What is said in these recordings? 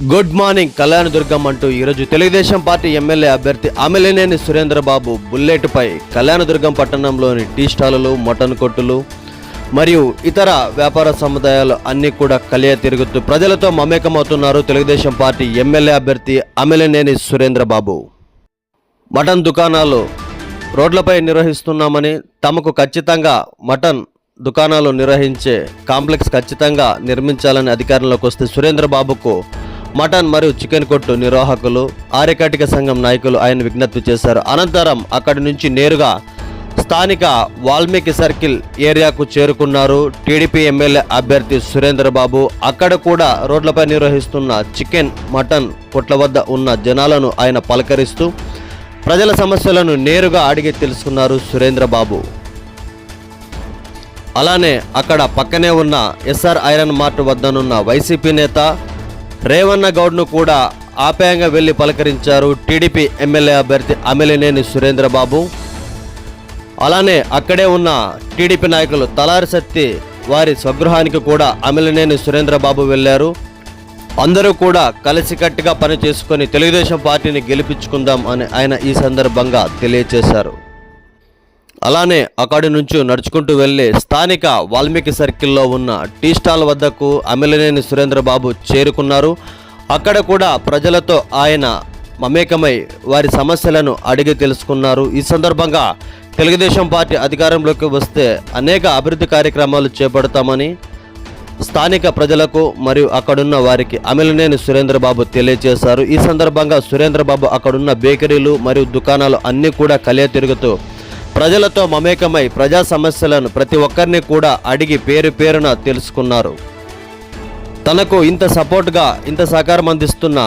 Good morning Kalyandurg అంటూ ఈరోజు Telugu Desam party MLA అభ్యర్థి ఆమెలేనేని సురేంద్రబాబు బుల్లెట్పై కళ్యాణదుర్గం పట్టణంలోని టీ స్టాలులు మటన్ కొట్టులు మరియు ఇతర వ్యాపార సముదాయాలు అన్నీ కూడా కలియ తిరుగుతూ ప్రజలతో మమేకమవుతున్నారు తెలుగుదేశం పార్టీ ఎమ్మెల్యే అభ్యర్థి అమెలేనేని సురేంద్రబాబు. మటన్ దుకాణాలు రోడ్లపై నిర్వహిస్తున్నామని తమకు ఖచ్చితంగా మటన్ దుకాణాలు నిర్వహించే కాంప్లెక్స్ ఖచ్చితంగా నిర్మించాలని అధికారంలోకి వస్తే సురేంద్రబాబుకు మటన్ మరియు చికెన్ కొట్టు నిర్వాహకులు ఆర్యకటిక సంఘం నాయకులు ఆయన విజ్ఞప్తి చేశారు. అనంతరం అక్కడి నుంచి నేరుగా స్థానిక వాల్మీకి సర్కిల్ ఏరియాకు చేరుకున్నారు. టీడీపీ ఎమ్మెల్యే అభ్యర్థి సురేంద్రబాబు. అక్కడ కూడా రోడ్లపై నిర్వహిస్తున్న చికెన్ మటన్ కొట్ల వద్ద ఉన్న జనాలను ఆయన పలకరిస్తూ ప్రజల సమస్యలను నేరుగా అడిగి తెలుసుకున్నారు సురేంద్రబాబు. అలానే అక్కడ పక్కనే ఉన్న ఎస్ఆర్ ఐరన్ మార్ట్ వద్దనున్న వైసీపీ నేత రేవన్న గౌడ్ను కూడా ఆప్యాయంగా వెళ్ళి పలకరించారు టీడీపీ ఎమ్మెల్యే అభ్యర్థి అమిలినేని సురేంద్రబాబు. అలానే అక్కడే ఉన్న టీడీపీ నాయకులు తలారి సత్తి వారి స్వగృహానికి కూడా అమిలినేని సురేంద్రబాబు వెళ్ళారు అందరూ కూడా కలిసికట్టుగా పని చేసుకొని తెలుగుదేశం పార్టీని గెలిపించుకుందాం అని ఆయన ఈ సందర్భంగా తెలియజేశారు అలానే అక్కడి నుంచి నడుచుకుంటూ వెళ్ళి స్థానిక వాల్మీకి సర్కిల్లో ఉన్న టీ స్టాల్ వద్దకు అమిలినేని సురేంద్రబాబు చేరుకున్నారు. అక్కడ కూడా ప్రజలతో ఆయన మమేకమై వారి సమస్యలను అడిగి తెలుసుకున్నారు. ఈ సందర్భంగా తెలుగుదేశం పార్టీ అధికారంలోకి వస్తే అనేక అభివృద్ధి కార్యక్రమాలు చేపడతామని స్థానిక ప్రజలకు మరియు అక్కడున్న వారికి అమిలినేని సురేంద్రబాబు తెలియజేశారు. ఈ సందర్భంగా సురేంద్రబాబు అక్కడున్న బేకరీలు మరియు దుకాణాలు అన్నీ కూడా కలియ తిరుగుతూ ప్రజలతో మమేకమై ప్రజా సమస్యలను ప్రతి ఒక్కరిని కూడా అడిగి పేరు పేరున తెలుసుకున్నారు. తనకు ఇంత సపోర్ట్గా ఇంత సహకారం అందిస్తున్న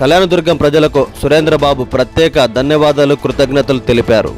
కళ్యాణదుర్గం ప్రజలకు సురేంద్రబాబు ప్రత్యేక ధన్యవాదాలు కృతజ్ఞతలు తెలిపారు.